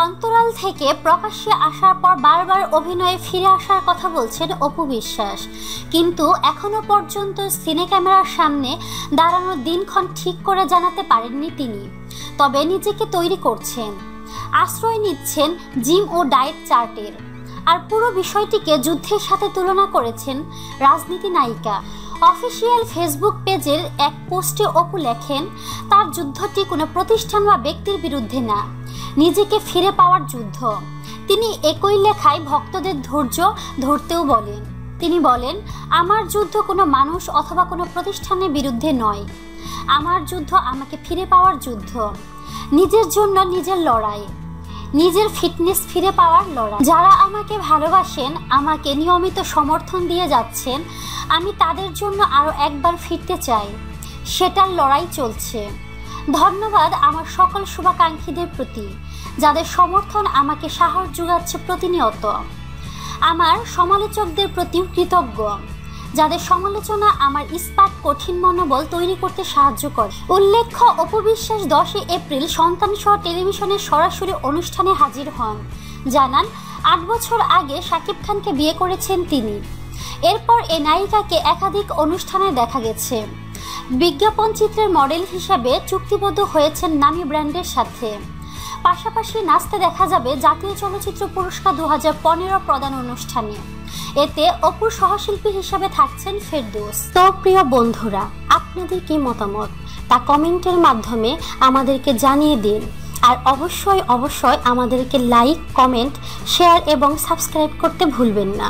অন্তরাল থেকে প্রকাশ্যে আসার পর বারবার অভিনয়ে ফিরে আসার কথা বলছেন অপু বিশ্বাস। কিন্তু এখনও পর্যন্ত সিনে ক্যামেরার সামনে দাঁড়ানোর দিনক্ষণ ঠিক করে জানাতে পারেননি তিনি। তবে নিজেকে তৈরি করছেন। আশ্রয় নিচ্ছেন জিম ও ডায়েট চার্টের। আর পুরো বিষয়টিকে যুদ্ধের সাথে তুলনা করেছেন রাজনীতি নায়িকা। অফিসিয়াল ফেসবুক পেজের এক পোস্টে অপু লেখেন, তার যুদ্ধটি কোনো প্রতিষ্ঠান বা ব্যক্তির বিরুদ্ধে না। নিজেকে ফিরে পাওয়ার যুদ্ধ। তিনি একই লেখায় ভক্তদের ধৈর্য ধরতেও বলেন। তিনি বলেন, আমার যুদ্ধ কোনো মানুষ অথবা কোনো প্রতিষ্ঠানের বিরুদ্ধে নয়। আমার যুদ্ধ আমাকে ফিরে পাওয়ার যুদ্ধ। নিজের জন্য নিজের লড়াই। নিজের ফিটনেস ফিরে পাওয়ার লড়াই। যারা আমাকে ভালোবাসেন, আমাকে নিয়মিত সমর্থন দিয়ে যাচ্ছেন, আমি তাদের জন্য আরও একবার ফিরতে চাই। সেটার লড়াই চলছে। ধন্যবাদ আমার সকল শুভাকাঙ্ক্ষীদের প্রতি, যাদের সমর্থন আমাকে সাহস যোগাচ্ছে প্রতিনিয়ত। আমার সমালোচকদের প্রতিও কৃতজ্ঞ, যাদের সমালোচনা আমার ইস্পাত কঠিন মনোবল তৈরি করতে সাহায্য করে। উল্লেখ্য, অপবিশ্বাস দশই এপ্রিল সন্তান সহ টেলিভিশনের সরাসরি অনুষ্ঠানে হাজির হন। জানান, আট বছর আগে শাকিব খানকে বিয়ে করেছেন তিনি। এরপর এ নায়িকাকে একাধিক অনুষ্ঠানে দেখা গেছে। বিজ্ঞাপন চিত্রের মডেল হিসাবে চুক্তিবদ্ধ হয়েছেন নামি ব্র্যান্ডের সাথে। পাশাপাশি নাচতে দেখা যাবে জাতীয় চলচ্চিত্র পুরস্কার দু হাজার পনেরো প্রদান অনুষ্ঠানে। এতে অপুর সহশিল্পী হিসাবে থাকছেন ফেরদৌস। তো প্রিয় বন্ধুরা, আপনাদের কি মতামত? তা কমেন্টের মাধ্যমে আমাদেরকে জানিয়ে দিন। আর অবশ্যই অবশ্যই আমাদেরকে লাইক, কমেন্ট, শেয়ার এবং সাবস্ক্রাইব করতে ভুলবেন না।